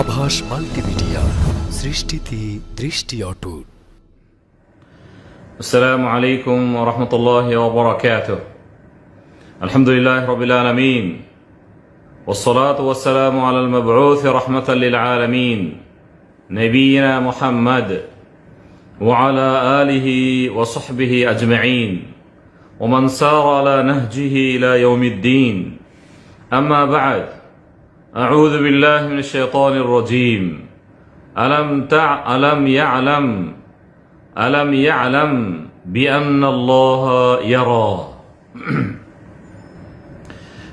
আভাস মাল্টিমিডিয়া সৃষ্টিতে দৃষ্টি অটুট السلام عليكم ورحمة الله وبركاته الحمد لله رب العالمين والصلاة والسلام على المبعوث رحمة للعالمين نبينا محمد وعلى آله وصحبه أجمعين ومن سار على نهجه إلى يوم الدين أما بعد أعوذ بالله من الشيطان الرجيم ألم تع ألم يعلم ألم يعلم بأن الله يرى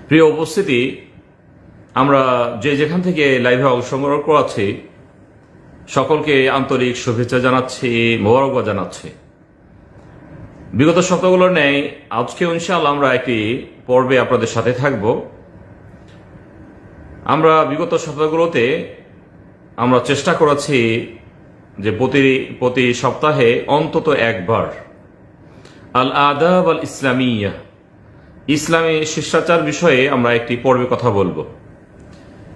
প্রিয় উপস্থিতি আমরা যে যেখান থেকে লাইভে অংশগ্রহণ করাচ্ছি সকলকে আন্তরিক শুভেচ্ছা জানাচ্ছি মোবারকবাদ জানাচ্ছি বিগত সপ্তাহগুলোর ন্যায় আজকে ইনশাআল্লাহ আমরা একটি পর্বে আপনাদের সাথে থাকব আমরা বিগত সপ্তাহগুলোতে আমরা চেষ্টা করেছি যে প্রতি প্রতি সপ্তাহে অন্তত একবার আল আদাব আল ইসলামিয়া ইসলামী শিষ্টাচার বিষয়ে আমরা একটি পর্বে কথা বলব।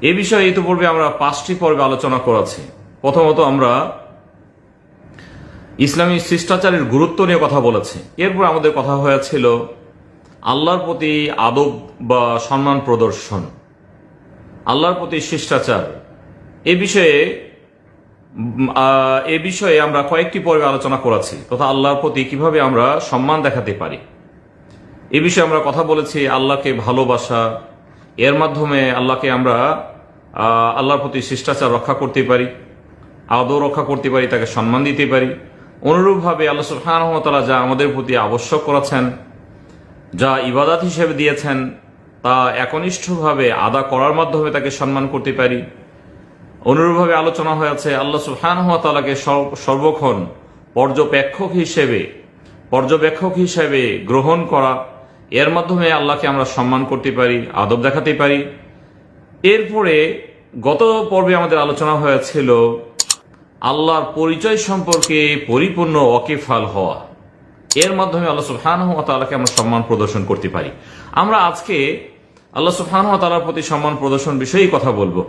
এ বিষয়ে ইতিপূর্বে আমরা পাঁচটি পর্বে আলোচনা করেছি। প্রথমত আমরা ইসলামী শিষ্টাচারের গুরুত্ব নিয়ে কথা বলেছি। এরপর আমাদের কথা হয়েছিল আল্লাহর প্রতি আদব বা সম্মান প্রদর্শন। আল্লাহর প্রতি শিষ্টাচার। এ বিষয়ে এ বিষয়ে আমরা কয়েকটি পর্বে আলোচনা করেছি, তথা আল্লাহর প্রতি কীভাবে আমরা সম্মান দেখাতে পারি। এ বিষয়ে আমরা কথা বলেছি আল্লাহকে ভালোবাসা, এর মাধ্যমে আল্লাহকে আমরা আল্লাহর প্রতি শিষ্টাচার রক্ষা করতে পারি আদৌ রক্ষা করতে পারি, তাকে সম্মান দিতে পারি। অনুরূপভাবে আল্লাহ সুবহানাহু যা আমাদের প্রতি আবশ্যক করেছেন, যা ইবাদাত হিসেবে দিয়েছেন তা একনিষ্ঠভাবে আদা করার মাধ্যমে তাকে সম্মান করতে পারি। অনুরূপভাবে আলোচনা হয়েছে, আল্লাহ তাআলাকে সর্ব- সর্বক্ষণ পর্যবেক্ষক হিসেবে পর্যবেক্ষক হিসেবে গ্রহণ করা। এর মাধ্যমে আল্লাহকে আমরা সম্মান করতে পারি, আদব দেখাতে পারি। এরপরে গত পর্বে আমাদের আলোচনা হয়েছিল আল্লাহর পরিচয় সম্পর্কে পরিপূর্ণ অকিফাল হওয়া। এর মাধ্যমে আল্লাহ সুবহানাহু ওয়া তাআলাকে আমরা সম্মান প্রদর্শন করতে পারি। আমরা আজকে আল্লাহ ওয়া তাআলার প্রতি সম্মান প্রদর্শন বিষয়েই কথা বলব।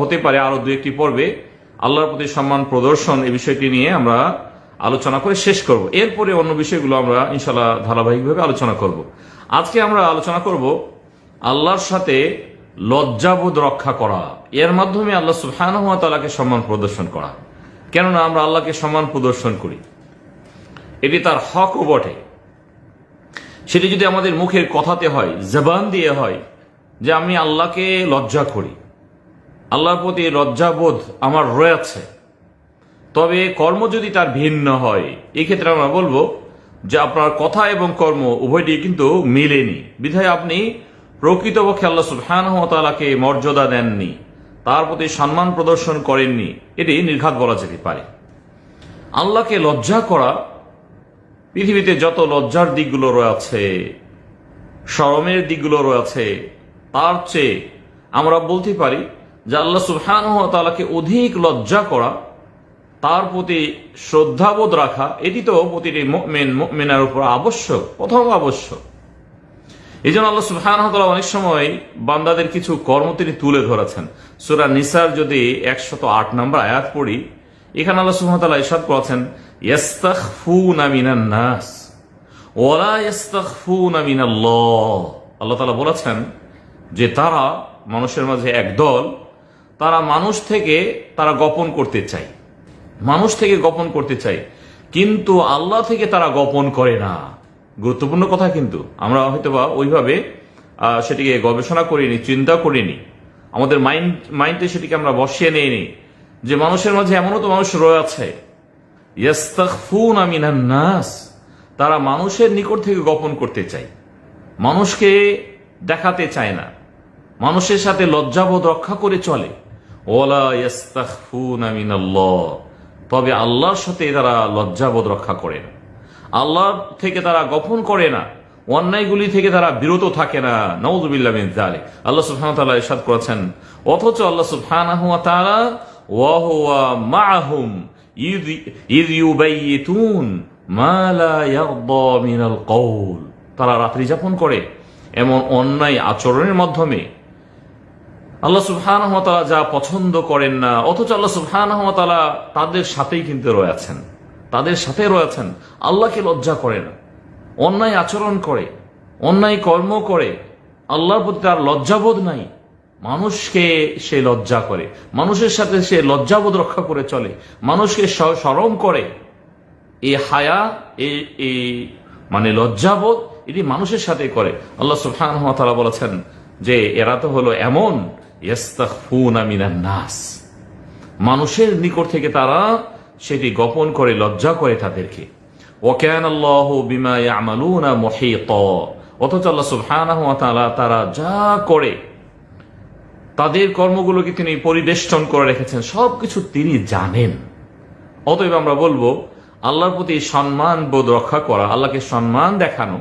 হতে পারে আরও দু একটি পর্বে আল্লাহর প্রতি সম্মান প্রদর্শন এই বিষয়টি নিয়ে আমরা আলোচনা করে শেষ করব। এরপরে অন্য বিষয়গুলো আমরা ইনশাল্লাহ ধারাবাহিকভাবে আলোচনা করব। আজকে আমরা আলোচনা করব আল্লাহর সাথে লজ্জাবোধ রক্ষা করা। এর মাধ্যমে আল্লাহ ওয়া তাআলাকে সম্মান প্রদর্শন করা। কেননা আমরা আল্লাহকে সম্মান প্রদর্শন করি। এটি তার হকও বটে। সেটি যদি আমাদের মুখের কথাতে হয়, জবান দিয়ে হয়, যে আমি আল্লাহকে লজ্জা করি, আল্লাহর প্রতি লজ্জাবোধ আমার রয়েছে, তবে কর্ম যদি তার ভিন্ন হয়, এক্ষেত্রে আমরা বলব যে আপনার কথা এবং কর্ম উভয়টি কিন্তু মিলেনি। বিধায় আপনি প্রকৃতপক্ষে আল্লাহ সুবহানাহু ওয়া তাআলাকে মর্যাদা দেননি, তার প্রতি সম্মান প্রদর্শন করেননি, এটি নির্ঘাত বলা যেতে পারে। আল্লাহকে লজ্জা করা পৃথিবীতে যত লজ্জার দিকগুলো রয়েছে শরমের দিকগুলো রয়েছে, তার চেয়ে আমরা বলতে পারি যে আল্লাহ সুবহানাহু ওয়া তাআলাকে অধিক লজ্জা করা, তার প্রতি শ্রদ্ধাবোধ রাখা, এটি তো প্রতিটি মুমিনার উপর আবশ্যক, প্রথম আবশ্যক। এই জন্য আল্লাহ সুবহানাহু ওয়া অনেক সময় বান্দাদের কিছু কর্ম তিনি তুলে ধরেছেন। সূরা নিসার যদি একশত আট নম্বর আয়াত পড়ি, এখানে আল্লাহ ওয়া তাআলা করেছেন নাস মিনাল্লাহ আল্লাহ তাআলা বলেছেন যে তারা মানুষের মাঝে একদল তারা মানুষ থেকে তারা গোপন করতে চায়। মানুষ থেকে গোপন করতে চায়, কিন্তু আল্লাহ থেকে তারা গোপন করে না। গুরুত্বপূর্ণ কথা কিন্তু, আমরা হয়তোবা ওইভাবে সেটিকে গবেষণা করিনি, চিন্তা করিনি। আমাদের মাইন্ড মাইন্ডে সেটিকে আমরা বসিয়ে নেইনি। যে মানুষের মাঝে এমনও তো মানুষ রয়েছে নাস। তারা মানুষের নিকট থেকে গোপন করতে চায়। মানুষকে দেখাতে চায় না। মানুষের সাথে লজ্জাবোধ রক্ষা করে চলে। তবে আল্লাহর সাথে তারা লজ্জাবোধ রক্ষা করে না। আল্লাহ থেকে তারা গোপন করে না। অন্যায়গুলি থেকে তারা বিরত থাকে না। নওজুবিল্লাহ যালিক। আল্লাহ সুবহানাহু করেছেন, অথচ আল্লাহ সুবহানাহু তারা রাত্রি যাপন করে এমন অন্যায় আচরণের মাধ্যমে। আল্লাহ সুবহান যা পছন্দ করেন না, অথচ আল্লাহ সুবহান তাদের সাথেই কিন্তু রয়েছেন তাদের সাথে রয়েছেন আল্লাহকে লজ্জা করে না। অন্যায় আচরণ করে, অন্যায় কর্ম করে, আল্লাহর প্রতি তার লজ্জাবোধ নাই। মানুষকে সে লজ্জা করে, মানুষের সাথে সে লজ্জাবোধ রক্ষা করে চলে, মানুষকে স- স্মরণ করে। এ হায়া, এ মানে লজ্জাবোধ, এটি মানুষের সাথে করে। আল্লাহ সুবহান বলেছেন যে, এরা তো হলো এমন নাস। মানুষের নিকট থেকে তারা সেটি গোপন করে, লজ্জা করে তাদেরকে। আল্লাহ অথচ আল্লাহ তাআলা তারা যা করে তাদের কর্মগুলোকে তিনি পরিবেষ্টন করে রেখেছেন। সবকিছু তিনি জানেন। অতএব আমরা বলব, আল্লাহর প্রতি সম্মান বোধ রক্ষা করা, আল্লাহকে সম্মান দেখানো,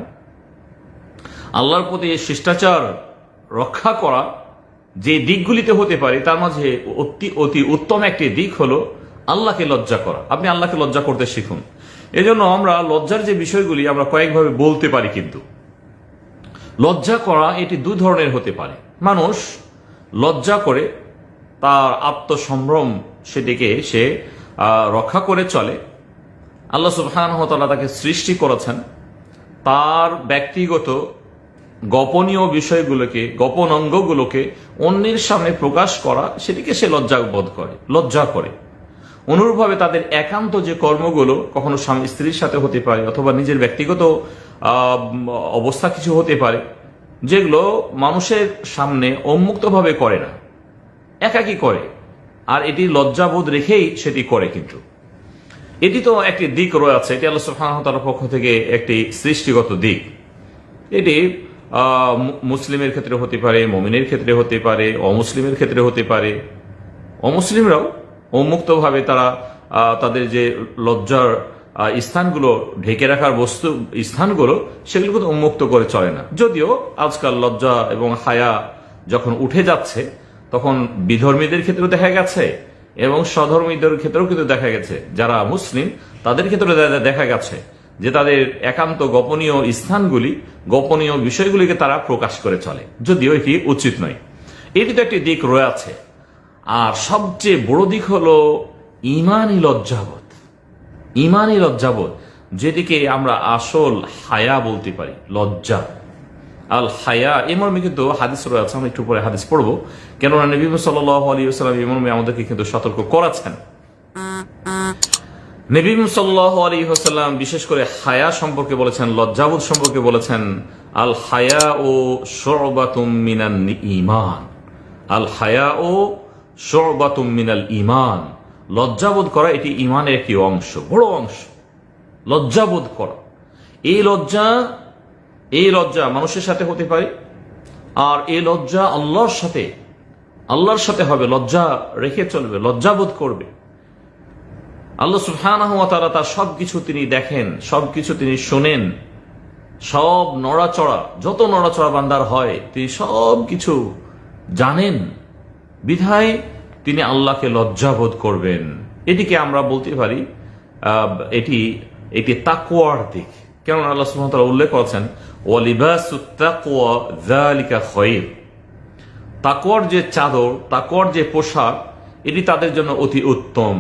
আল্লাহর প্রতি শিষ্টাচার রক্ষা করা যে দিকগুলিতে হতে পারে, তার মাঝে অতি অতি উত্তম একটি দিক হলো আল্লাহকে লজ্জা করা। আপনি আল্লাহকে লজ্জা করতে শিখুন। এজন্য আমরা লজ্জার যে বিষয়গুলি আমরা কয়েকভাবে বলতে পারি কিন্তু। লজ্জা করা এটি দু ধরনের হতে পারে। মানুষ লজ্জা করে তার আত্মসম্ভ্রম সেটিকে সে রক্ষা করে চলে। আল্লাহ সুবহান তাকে সৃষ্টি করেছেন। তার ব্যক্তিগত গোপনীয় বিষয়গুলোকে, গোপন অঙ্গগুলোকে অন্যের সামনে প্রকাশ করা সেটিকে সে লজ্জা বোধ করে, লজ্জা করে। অনুরূপভাবে তাদের একান্ত যে কর্মগুলো কখনো স্বামী স্ত্রীর সাথে হতে পারে অথবা নিজের ব্যক্তিগত অবস্থা কিছু হতে পারে যেগুলো মানুষের সামনে উন্মুক্তভাবে করে না। একাকি করে। আর এটি লজ্জাবোধ রেখেই সেটি করে কিন্তু। এটি তো একটি দিক রয়েছে, এটি আল্লাহ সুবহানাহু পক্ষ থেকে একটি সৃষ্টিগত দিক। এটি মুসলিমের ক্ষেত্রে হতে পারে, মমিনের ক্ষেত্রে হতে পারে, অমুসলিমের ক্ষেত্রে হতে পারে। অমুসলিমরাও উন্মুক্তভাবে তারা তাদের যে লজ্জার স্থানগুলো ঢেকে রাখার বস্তু, স্থানগুলো সেগুলোকে তো উন্মুক্ত করে চলে না। যদিও আজকাল লজ্জা এবং হায়া যখন উঠে যাচ্ছে, তখন বিধর্মীদের ক্ষেত্রেও দেখা গেছে এবং স্বধর্মীদের ক্ষেত্রেও কিন্তু দেখা গেছে। যারা মুসলিম, তাদের ক্ষেত্রে দেখা গেছে যে তাদের একান্ত গোপনীয় স্থানগুলি, গোপনীয় বিষয়গুলিকে তারা প্রকাশ করে চলে। যদিও এটি উচিত নয়। এটি তো একটি দিক রয়েছে। আর সবচেয়ে বড় দিক হলো ইমানই লজ্জাবোধ। ইমানই লজ্জাবোধ যেটিকে আমরা আসল হায়া বলতে পারি, লজ্জা। আল হায়া এই মর্মে কিন্তু হাদিস রয়েছে, আমরা একটু পরে হাদিস পড়ব। কেননা নবী সাল্লাহ আলী সাল্লাম এই মর্মে আমাদেরকে কিন্তু সতর্ক করাচ্ছেন। নবীম সাল্লাহ আলী হাসাল্লাম বিশেষ করে হায়া সম্পর্কে বলেছেন, লজ্জাবোধ সম্পর্কে বলেছেন, আল হায়া ও সরবাতুম মিনান ইমান। আল হায়া ও শরবাতুম মিনাল ইমান। লজ্জাবোধ করা এটি ইমানের একটি অংশ, বড় অংশ। লজ্জাবোধ করা। এই লজ্জা এই লজ্জা মানুষের সাথে হতে পারে, আর এই লজ্জা আল্লাহর সাথে আল্লাহর সাথে হবে, লজ্জা রেখে চলবে, লজ্জাবোধ করবে। আল্লাহ সুবহানাহু ওয়া তাআলা তার সবকিছু তিনি দেখেন, সবকিছু তিনি শোনেন। সব নড়াচড়া, যত নড়াচড়া বান্দার হয়, তিনি সব কিছু জানেন। বিধায় তিনি আল্লাহকে লজ্জাবোধ করবেন। এটিকে আমরা বলতে পারি এটি এটি তাকুয়ার দিক। কেন আল্লাহ সুবহানাহু উল্লেখ করেছেন তাকওয়ার যে চাদর, তাকওয়ার যে পোশাক, এটি তাদের জন্য অতি উত্তম।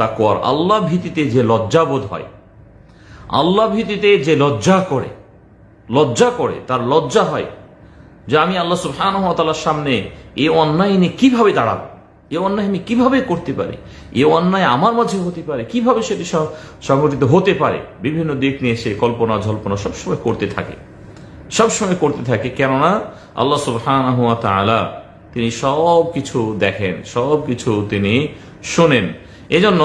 তাকওয়ার আল্লাহ ভীতিতে যে লজ্জাবোধ হয়, আল্লাহ ভীতিতে যে লজ্জা করে লজ্জা করে, তার লজ্জা হয় যে আমি আল্লাহ ওয়া সামনে এই অন্যায় নিয়ে কীভাবে দাঁড়াবো? এই অন্যায় আমি কীভাবে করতে পারি? এ অন্যায় আমার মাঝে হতে পারে। কীভাবে সেটি সংগঠিত হতে পারে? বিভিন্ন দিক নিয়ে সে কল্পনা জল্পনা সবসময় করতে থাকে। সবসময় করতে থাকে। কেননা আল্লাহ সুবহানাহু ওয়া তাআলা তিনি সব কিছু দেখেন সব কিছু তিনি শোনেন। এজন্য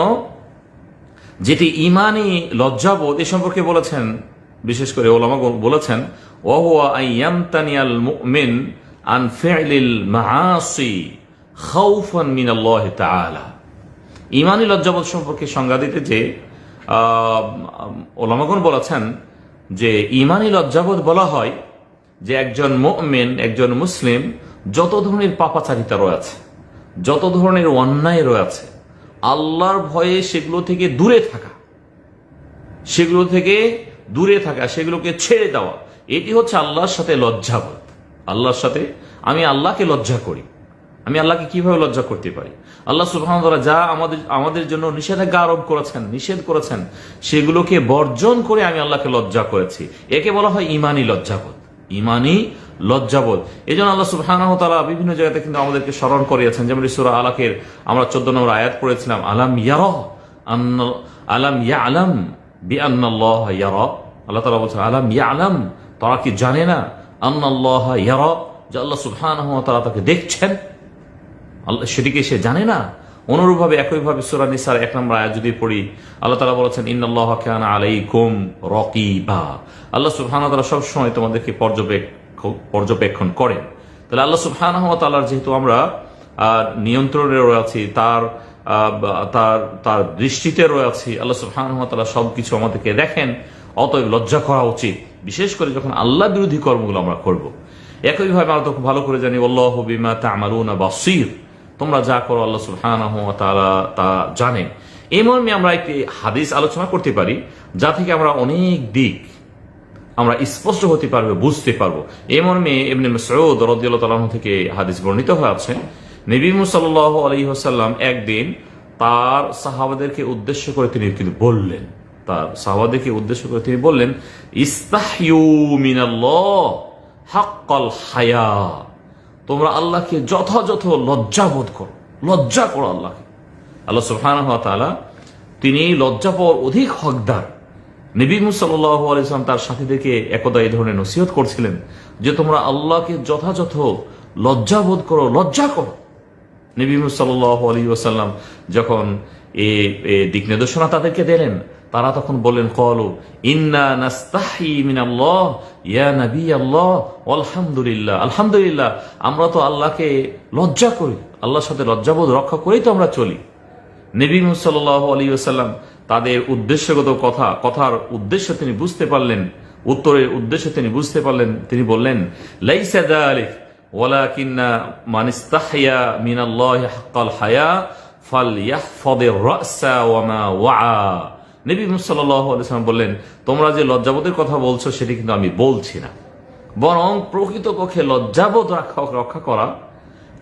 যেটি ইমানি লজ্জাবোধ, এ সম্পর্কে বলেছেন, বিশেষ করে ওলামা বলেছেন ওয়াহুয়া আইয়ামতানিয়াল মুমিন আন ফি'লিল মাআসি। খাউফান মিনাল্লাহ তাআলা। ইমানি লজ্জাবোধ সম্পর্কে সংজ্ঞা দিতে যে আহ, ওলামাগণ বলেছেন যে ইমানি লজ্জাবোধ বলা হয় যে একজন মুমিন একজন মুসলিম যত ধরনের পাপাচারিতা রয়েছে যত ধরনের অন্যায় রয়েছে আল্লাহর ভয়ে সেগুলো থেকে দূরে থাকা সেগুলো থেকে দূরে থাকা সেগুলোকে ছেড়ে দেওয়া এটি হচ্ছে আল্লাহর সাথে লজ্জাবোধ। আল্লাহর সাথে আমি আল্লাহকে লজ্জা করি। আমি আল্লাহকে কীভাবে লজ্জা করতে পারি? আল্লাহ সুবহান যা আমাদের আমাদের জন্য নিষেধাজ্ঞা আরোপ করেছেন, নিষেধ করেছেন, সেগুলোকে বর্জন করে আমি আল্লাহকে লজ্জা করেছি। একে বলা হয় ইমানি লজ্জাবোধ। ইমানি লজ্জাবোধ। এই জন্য আল্লাহ সুবহান তালা বিভিন্ন জায়গাতে কিন্তু আমাদেরকে স্মরণ করিয়েছেন। যেমন সুরা আলাকের আমরা চোদ্দ নম্বর আয়াত পড়েছিলাম, আলাম ইয়ার আলাম ইয়া আলাম বি আন্নাল্লাহ ইয়ারা? আল্লাহ তালা বলছেন, আলাম ইয়া আলাম তারা কি জানে না? আন্নাল্লাহ ইয়ারা? যে আল্লাহ সুবহান তারা তাকে দেখছেন। আল্লাহ সেটিকে সে জানে না। অনুরূপভাবে একইভাবে সুরা নিসার এক নম্বর আয়াত যদি পড়ি, আল্লাহ তালা বলেছেন, ইন্নাল্লাহ কান আলাইকুম রকিবা। আল্লাহ সুবহানাহু তাআলা সব সময় তোমাদেরকে পর্যবেক্ষণ পর্যবেক্ষণ করেন। তাহলে আল্লাহ সুবহানাহু ওয়া যেহেতু আমরা নিয়ন্ত্রণে রয়েছি তার তার তার দৃষ্টিতে রয়েছি আল্লাহ সুবহানাহু ওয়া তাআলা সবকিছু আমাদেরকে দেখেন, অতএব লজ্জা করা উচিত। বিশেষ করে যখন আল্লাহ বিরোধী কর্মগুলো আমরা করব। একইভাবে আমরা তো খুব ভালো করে জানি আল্লাহ বিমা তা'মালুনা বাসীর। তোমরা যা করো আল্লাহ ওয়া তাআলা তা জানেন এই মর্মে আমরা একটি হাদিস আলোচনা করতে পারি, যা থেকে আমরা অনেক দিক আমরা স্পষ্ট হতে পারব, বুঝতে পারব। এই মর্মে এমনি সৈয়দ রদিয়াল্লাহ থেকে হাদিস বর্ণিত হয়ে আছে নবী সাল্লাহ আলী হাসাল্লাম একদিন তার সাহাবাদেরকে উদ্দেশ্য করে তিনি কিন্তু বললেন, তার সাহাবাদেরকে উদ্দেশ্য করে তিনি বললেন ইস্তাহিউ মিনাল্লাহ হাক্কাল হায়া। তোমরা আল্লাহকে যথাযথ লজ্জা বোধ করো। লজ্জা করো আল্লাহকে। আল্লাহ সুফান তিনি লজ্জা পাওয়ার অধিক হকদার। নবী মুসাল্লাহ তার সাথীদেরকে একদা এই ধরনের নসিহত করছিলেন যে তোমরা আল্লাহকে যথাযথ লজ্জা বোধ করো, লজ্জা করো। নবী সাল্লাল্লাহু আলাইহি ওয়াসাল্লাম যখন এ দিক নির্দেশনা তাদেরকে দিলেন, তারা তখন বললেন কলু ইন্না নাস্তাহি মিনাল্লাহ, ইয়া নবী আল্লাহ আলহামদুলিল্লাহ আলহামদুলিল্লাহ আমরা তো আল্লাহকে লজ্জা করি, আল্লাহর সাথে লজ্জাবোধ রক্ষা করেই তো আমরা চলি। নবী সাল্লাহ আলী আসাল্লাম তাদের উদ্দেশ্যগত কথা, কথার উদ্দেশ্য তিনি বুঝতে পারলেন, উত্তরের উদ্দেশ্য তিনি বুঝতে পারলেন, তিনি বললেন, লাইসা দালিক মান হাক্কাল হায়া ফালইয়াহফাদির রাসা ওয়া বললেন, তোমরা যে লজ্জাবোধের কথা বলছো, সেটি কিন্তু আমি বলছি না। বরং প্রকৃতপক্ষে লজ্জাবোধ রাখা, রক্ষা করা,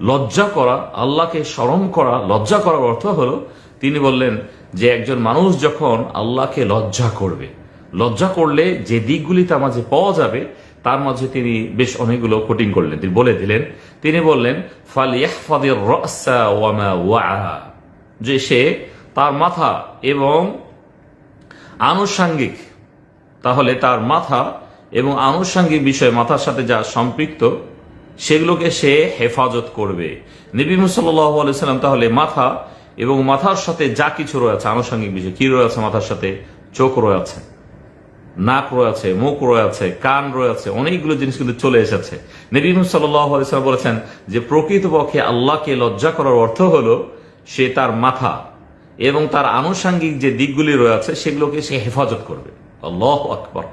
লজ্জা করা, আল্লাহকে স্মরণ করা, লজ্জা করার অর্থ হলো, তিনি বললেন যে একজন মানুষ যখন আল্লাহকে লজ্জা করবে, লজ্জা করলে যে দিকগুলি তার পাওয়া যাবে তার মাঝে তিনি বেশ অনেকগুলো কোটিং করলেন। তিনি বলে দিলেন, তিনি বললেন যে সে তার মাথা এবং আনুষাঙ্গিক, তাহলে তার মাথা এবং আনুষাঙ্গিক বিষয়ে মাথার সাথে যা সম্পৃক্ত, সেগুলোকে সে হেফাজত করবে। নবী সাল্লাম তাহলে মাথা এবং মাথার সাথে যা কিছু রয়েছে, আনুষাঙ্গিক বিষয়, কি রয়েছে মাথার সাথে? চোখ রয়েছে। নাক রয়েছে, মুখ রয়েছে, কান রয়েছে, অনেকগুলো জিনিস কিন্তু চলে এসেছে। নবী সাল্লাম বলেছেন যে প্রকৃতপক্ষে আল্লাহকে লজ্জা করার অর্থ হলো সে তার মাথা এবং তার আনুষাঙ্গিক যে দিকগুলি রয়েছে সেগুলোকে সে হেফাজত করবে। আল্লাহ আকবর।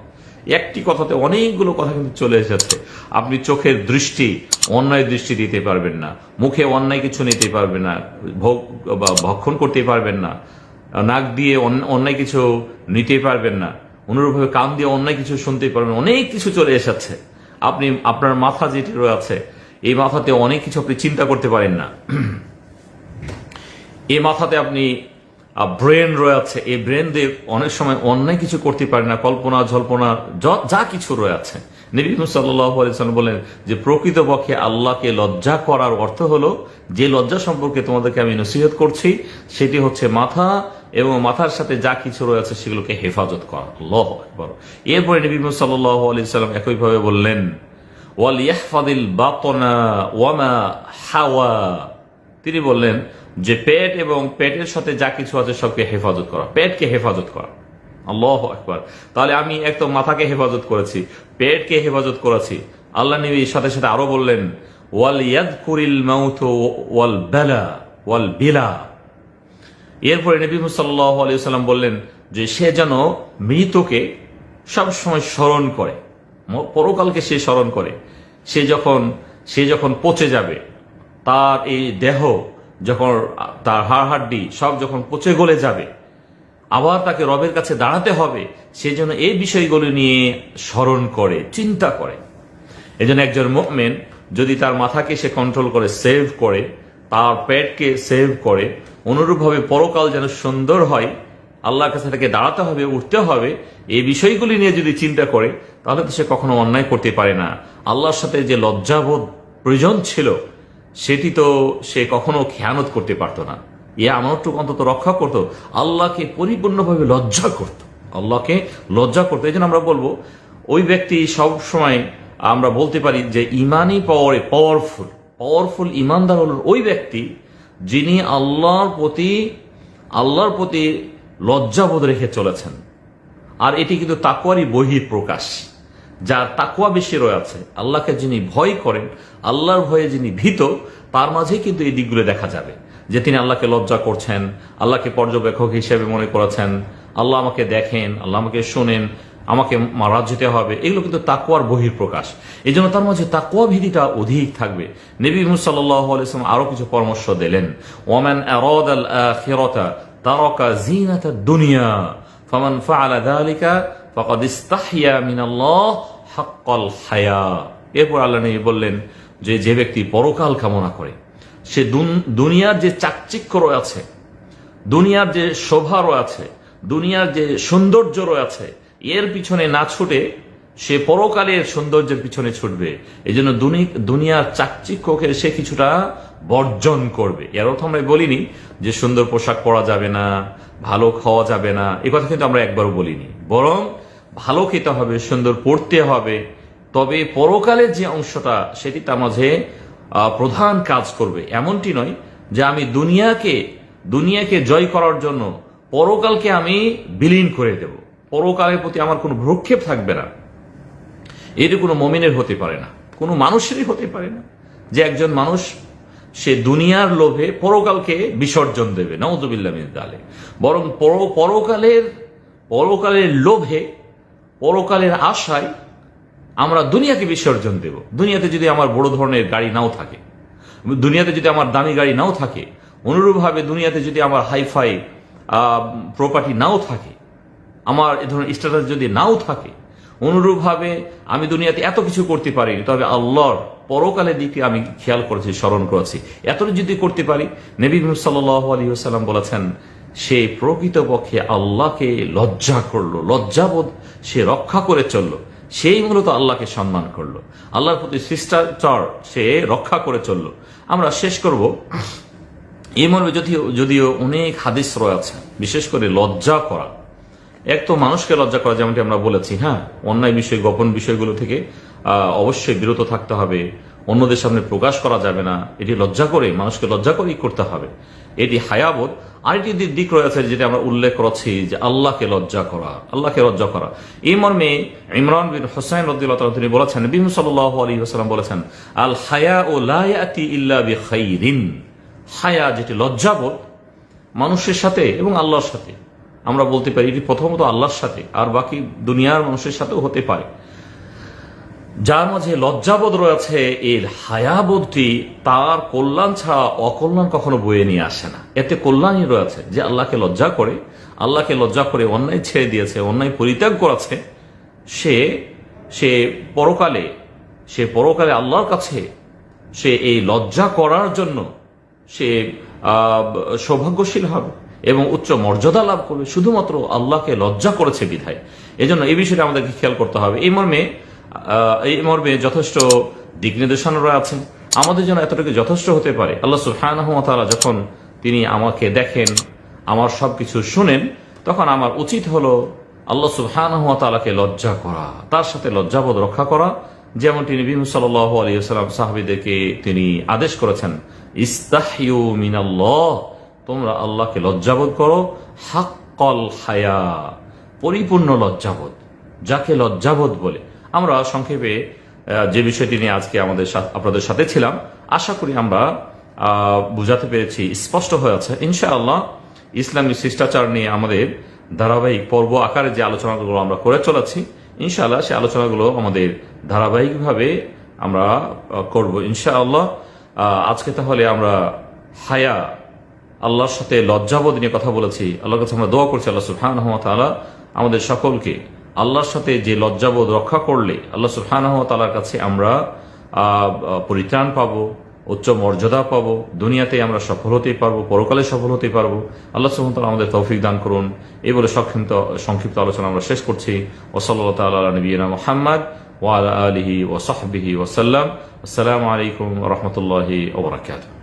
একটি কথাতে অনেকগুলো কথা কিন্তু চলে এসেছে। আপনি চোখের দৃষ্টি অন্যায় দৃষ্টি দিতে পারবেন না, মুখে অন্যায় কিছু নিতে পারবেন না, ভোগ বা ভক্ষণ করতে পারবেন না, নাক দিয়ে অন্য- অন্যায় কিছু নিতে পারবেন না। অনুরূপভাবে কান দিয়ে অন্যায় কিছু শুনতে পারবেন। অনেক কিছু চলে এসেছে। আপনি, আপনার মাথা যেটি রয়েছে, এই মাথাতে অনেক কিছু আপনি চিন্তা করতে পারেন না। এই মাথাতে আপনি ব্রেন রয়েছে। এই ব্রেন দিয়ে অনেক সময় অন্যায় কিছু করতে পারে না। কল্পনা, জল্পনা, যা কিছু রয়েছে। নবী সাল্লাম বলেন যে, প্রকৃতপক্ষে আল্লাহকে লজ্জা করার অর্থ হলো, যে লজ্জা সম্পর্কে তোমাদেরকে আমি নসিহত করছি, সেটি হচ্ছে মাথা এবং মাথার সাথে যা কিছু রয়েছে সেগুলোকে হেফাজত করা। আল্লাহ আকবর। এরপরে নবী সাল্লাহ আলি সাল্লাম একইভাবে বললেন, ওয়াল ইয়াহফাদিল বাতনা ওয়ামা হাওয়া। তিনি বললেন, যে পেট এবং পেটের সাথে যা কিছু আছে সবকে হেফাজত করা। পেটকে হেফাজত করা। আল্লাহ একবার তাহলে আমি একদম মাথাকে হেফাজত করেছি, পেটকে হেফাজত করেছি। আল্লাহ নবী সাথে সাথে আরও বললেন, ওয়াল ইয়াদকুরিল মাউত ওয়াল বেলা ওয়াল বিলা। এরপরে নবী সাল্লাহ আলিয়াল্লাম বললেন যে সে যেন মৃতকে সবসময় স্মরণ করে পরকালকে সে স্মরণ করে। সে যখন সে যখন পচে যাবে, তার এই দেহ যখন, তার হাড় হাড্ডি সব যখন পচে গলে যাবে, আবার তাকে রবের কাছে দাঁড়াতে হবে, সে যেন এই বিষয়গুলো নিয়ে স্মরণ করে, চিন্তা করে। এজন্য একজন মুমিন যদি তার মাথাকে সে কন্ট্রোল করে সেভ করে তার পেটকে সেভ করে, অনুরূপভাবে পরকাল যেন সুন্দর হয়, আল্লাহর কাছে তাকে দাঁড়াতে হবে, উঠতে হবে, এই বিষয়গুলি নিয়ে যদি চিন্তা করে, তাহলে তো সে কখনো অন্যায় করতে পারে না। আল্লাহর সাথে যে লজ্জাবোধ প্রয়োজন ছিল, সেটি তো সে কখনো খেয়ানত করতে পারতো না। এ আমারটুকু অন্তত রক্ষা করত, আল্লাহকে পরিপূর্ণভাবে লজ্জা করত। আল্লাহকে লজ্জা করতো, এই আমরা বলব, ওই ব্যক্তি সব সময় আমরা বলতে পারি যে ইমানই পাওয়ারে পাওয়ারফুল পাওয়ারফুল ইমানদার হল ওই ব্যক্তি যিনি আল্লাহর প্রতি আল্লাহর প্রতি লজ্জাবোধ রেখে চলেছেন। আর এটি কিন্তু তাকুয়ারই বহির প্রকাশ যার তাকুয়া বেশি রয়েছে। আল্লাহকে যিনি ভয় করেন, আল্লাহর ভয়ে যিনি ভীত, তার মাঝেই কিন্তু এই দিকগুলো দেখা যাবে। যে তিনি আল্লাহকে লজ্জা করছেন, আল্লাহকে পর্যবেক্ষক হিসেবে মনে করেছেন, আল্লাহ আমাকে দেখেন, আল্লাহ আমাকে শোনেন আমাকে মারা যেতে হবে, এগুলো কিন্তু তাকুয়ার বহির প্রকাশ এই জন্য তার মাঝে তাকুয়া ভীতিটা অধিক থাকবে। নবী মুসাল্লাম আরও কিছু পরামর্শ দিলেন। ওয়ামান আরদ আল আখিরাতা তারকা জিনাত দুনিয়া, ফামান ফাআলা যালিকা ফাকাদ ইস্তাহইয়া মিনাল্লাহ হাক্কাল হায়া। এরপর আল্লাহ নবী বললেন যে যে ব্যক্তি পরকাল কামনা করে, সে দুন- দুনিয়ার যে চাকচিক্য রয়েছে দুনিয়ার যে শোভা রয়েছে দুনিয়ার যে সৌন্দর্য রয়েছে এর পিছনে না ছুটে সে পরকালের সৌন্দর্যের পিছনে ছুটবে। এই জন্য দুনি- দুনিয়ার চাকচিক্যকে সে কিছুটা বর্জন করবে। এর অর্থ আমরা বলিনি যে সুন্দর পোশাক পরা যাবে না, ভালো খাওয়া যাবে না, এ কথা কিন্তু আমরা একবারও বলিনি। বরং ভালো খেতে হবে, সুন্দর পড়তে হবে। তবে পরকালের যে অংশটা, সেটি তার মাঝে প্রধান কাজ করবে। এমনটি নয় যে আমি দুনিয়াকে দুনিয়াকে জয় করার জন্য পরকালকে আমি বিলীন করে দেব। পরকালের প্রতি আমার কোনো ভ্রক্ষেপ থাকবে না। এটি কোনো মমিনের হতে পারে না। কোনো মানুষেরই হতে পারে না। যে একজন মানুষ, সে দুনিয়ার লোভে পরকালকে বিসর্জন দেবে। নওয়াজবিল্লা মিদালে বরং পর- পরকালের পরকালের লোভে, পরকালের আশায় আমরা দুনিয়াকে বিসর্জন দেব। দুনিয়াতে যদি আমার বড় ধরনের গাড়ি নাও থাকে, দুনিয়াতে যদি আমার দামি গাড়ি নাও থাকে, অনুরূপভাবে দুনিয়াতে যদি আমার হাইফাই প্রপার্টি নাও থাকে আমার এ ধরনের স্ট্যাটাস যদি নাও থাকে, অনুরূপভাবে আমি দুনিয়াতে এত কিছু করতে পারি তবে আল্লাহর পরকালের দিকে আমি খেয়াল করেছি, স্মরণ করেছি। এতটা যদি করতে পারি, নবী সাল্লাহ আলী সাল্লাম বলেছেন, সে প্রকৃতপক্ষে আল্লাহকে লজ্জা করল, লজ্জাবোধ সে রক্ষা করে চলল, সেই মূলত আল্লাহকে সম্মান করল। আল্লাহর প্রতি শিষ্টাচার সে রক্ষা করে চলল। আমরা শেষ করব। এই মর্মে যদিও যদিও অনেক হাদিস রয়েছে, বিশেষ করে লজ্জা করা। এক তো মানুষকে লজ্জা করা যেমনটি আমরা বলেছি হ্যাঁ অন্যায় বিষয়, গোপন বিষয়গুলো থেকে অবশ্যই বিরত থাকতে হবে, অন্যদের সামনে প্রকাশ করা যাবে না, এটি লজ্জা করে, মানুষকে লজ্জা করেই করতে হবে। এটি হায়াবোধ আরেকটি দিক রয়েছে যেটা আমরা উল্লেখ করেছি যে আল্লাহকে লজ্জা করা, আল্লাহকে লজ্জা করা। এই মর্মে ইমরান বিন হোসাইন রদ্দুল্লাহ তিনি বলেছেন বিহু সাল্লাহ আলী সাল্লাম বলেছেন, আল হায়া ও লায়াতি ইল্লা বি হায়া যেটি লজ্জাবোধ মানুষের সাথে এবং আল্লাহর সাথে। আমরা বলতে পারি এটি প্রথমত আল্লাহর সাথে, আর বাকি দুনিয়ার মানুষের সাথেও হতে পারে। যার মাঝে লজ্জাবোধ রয়েছে, এর হায়াবোধটি তার কল্যাণ ছাড়া অকল্যাণ কখনো বয়ে নিয়ে আসে না। এতে কল্যাণই রয়েছে যে আল্লাহকে লজ্জা করে, আল্লাহকে লজ্জা করে অন্যায় ছেড়ে দিয়েছে, অন্যায় পরিত্যাগ করেছে, সে সে পরকালে সে পরকালে আল্লাহর কাছে, সে এই লজ্জা করার জন্য সে সৌভাগ্যশীল হবে। এবং উচ্চ মর্যাদা লাভ করবে। শুধুমাত্র আল্লাহকে লজ্জা করেছে বিধায়। এজন্য এই বিষয়টা আমাদেরকে খেয়াল করতে হবে। এই মর্মে এই মর্মে যথেষ্ট দিক নির্দেশনারা আছে আমাদের জন্য এতটুকু যথেষ্ট হতে পারে। আল্লাহ তাআলা যখন তিনি আমাকে দেখেন, আমার সবকিছু শুনেন, তখন আমার উচিত হলো আল্লাহ তাআলাকে লজ্জা করা, তার সাথে লজ্জাবোধ রক্ষা করা, যেমনটি নবী সাল্লাল্লাহু আলাইহি ওয়াসাল্লাম সাহাবীদেরকে তিনি আদেশ করেছেন ইস্তাহিউ মিনাল্লাহ। তোমরা আল্লাহকে লজ্জাবোধ করো। হাক্কল হায়া, পরিপূর্ণ লজ্জাবোধ, যাকে লজ্জাবোধ বলে। আমরা সংক্ষেপে যে বিষয়টি নিয়ে আজকে আমাদের আপনাদের সাথে ছিলাম, আশা করি আমরা বুঝাতে পেরেছি, স্পষ্ট হয়েছে ইনশাআল্লাহ, ইসলামী শিষ্টাচার নিয়ে আমাদের ধারাবাহিক পর্ব আকারে যে আলোচনাগুলো আমরা করে চলেছি, ইনশাআল্লাহ সে আলোচনাগুলো আমাদের ধারাবাহিকভাবে আমরা করব ইনশাআল্লাহ। আজকে তাহলে আমরা হায়া আল্লাহর সাথে লজ্জাবোধ নিয়ে কথা বলেছি, আল্লাহর কাছে আমরা দোয়া করছি, আল্লাহ সুফহান তাআলা আমাদের সকলকে আল্লাহর সাথে যে লজ্জাবোধ রক্ষা করলে আল্লাহ সুফহান তাআলার কাছে আমরা পরিত্রাণ পাবো, উচ্চ মর্যাদা পাবো, দুনিয়াতে আমরা সফল হতেই পারব, পরকালে সফল হতেই পারব। আল্লাহ সুহামতাল আমাদের তৌফিক দান করুন। এই বলে সংক্ষিপ্ত সংক্ষিপ্ত আলোচনা আমরা শেষ করছি। ওসল্লা তাল নবীনা মোহাম্মদ ওয়ালা আলহি ওসহবিহি ওসাল্লাম আসসালামু আলাইকুম রহমতুল্লাহি ওবরাকাতুহ